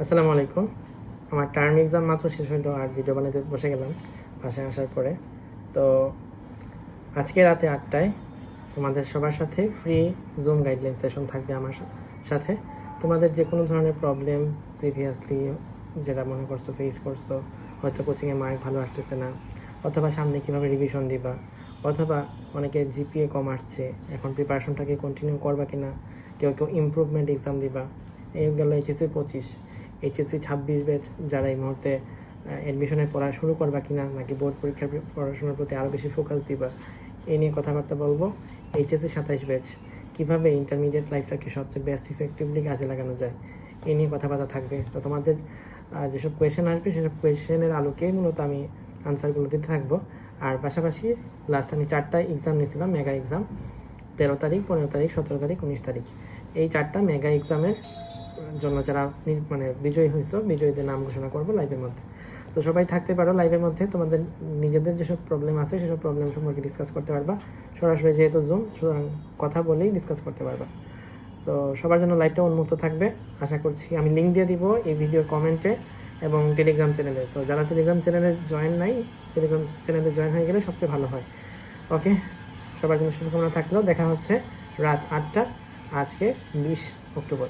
আসসালামু আলাইকুম। আমার টার্ম এক্সাম মাত্র শেষ হলো আর ভিডিও বানাতে বসে গেলাম বাসায় আসার পরে। তো আজকে রাতে আটটায় তোমাদের সবার সাথে ফ্রি জুম গাইডলাইন সেশন থাকবে আমার সাথে। তোমাদের যে কোনো ধরনের প্রবলেম প্রিভিয়াসলি যেটা মনে করছ ফেস করছ, হয়তো কোচিংয়ে মার্ক ভালো আসতেছে না, অথবা সামনে কীভাবে রিভিশন দিবা, অথবা অনেকের জিপিএ কম আসছে, এখন প্রিপারেশনটাকে কন্টিনিউ করবা কিনা, কেউ কেউ ইমপ্রুভমেন্ট এক্সাম দিবা, এই গেল এইচএসসি পঁচিশ। এইচএসসি ছাব্বিশ ব্যাচ যারা এই মুহূর্তে অ্যাডমিশনের পড়া শুরু করবা কিনা, নাকি বোর্ড পরীক্ষার পড়াশোনার প্রতি আরও বেশি ফোকাস দিবা এই নিয়ে কথাবার্তা বলব। এইচএসসি সাতাইশ ব্যাচ কীভাবে ইন্টারমিডিয়েট লাইফটাকে সবচেয়ে বেস্ট ইফেক্টিভলি কাজে লাগানো যায় এই নিয়ে কথাবার্তা থাকবে। তো তোমাদের যেসব কোয়েশ্চেন আসবে, সেসব কোয়েশনের আলোকে মূলত আমি আনসারগুলো দিতে থাকব। আর পাশাপাশি লাস্ট আমি চারটা এক্সাম নিয়েছিলাম মেগা এক্সাম তেরো তারিখ, পনেরো তারিখ, সতেরো তারিখ, উনিশ তারিখ। এই চারটা মেগা এক্সামের জন্য যারা মানে বিজয়ী হয়েছো বিজয়ীদের নাম ঘোষণা করব লাইভের মধ্যে। তো সবাই থাকতে পারো লাইভের মধ্যে, তোমাদের নিজেদের যেসব প্রবলেম আছে, সেসব প্রবলেম সম্পর্কে ডিসকাস করতে পারবা। সরাসরি যেহেতু জুম সুতরাং কথা বলেই ডিসকাস করতে পারবা। তো সবার জন্য লাইভটা উন্মুক্ত থাকবে। আশা করছি আমি লিঙ্ক দিয়ে দিব এই ভিডিওর কমেন্টে এবং টেলিগ্রাম চ্যানেলে সো যারা টেলিগ্রাম চ্যানেলে জয়েন নাই টেলিগ্রাম চ্যানেলে জয়েন হয়ে গেলে সবচেয়ে ভালো হয়। ওকে সবার জন্য শুভকামনা থাকলেও দেখা হচ্ছে রাত আটটা, আজকে বিশ অক্টোবর।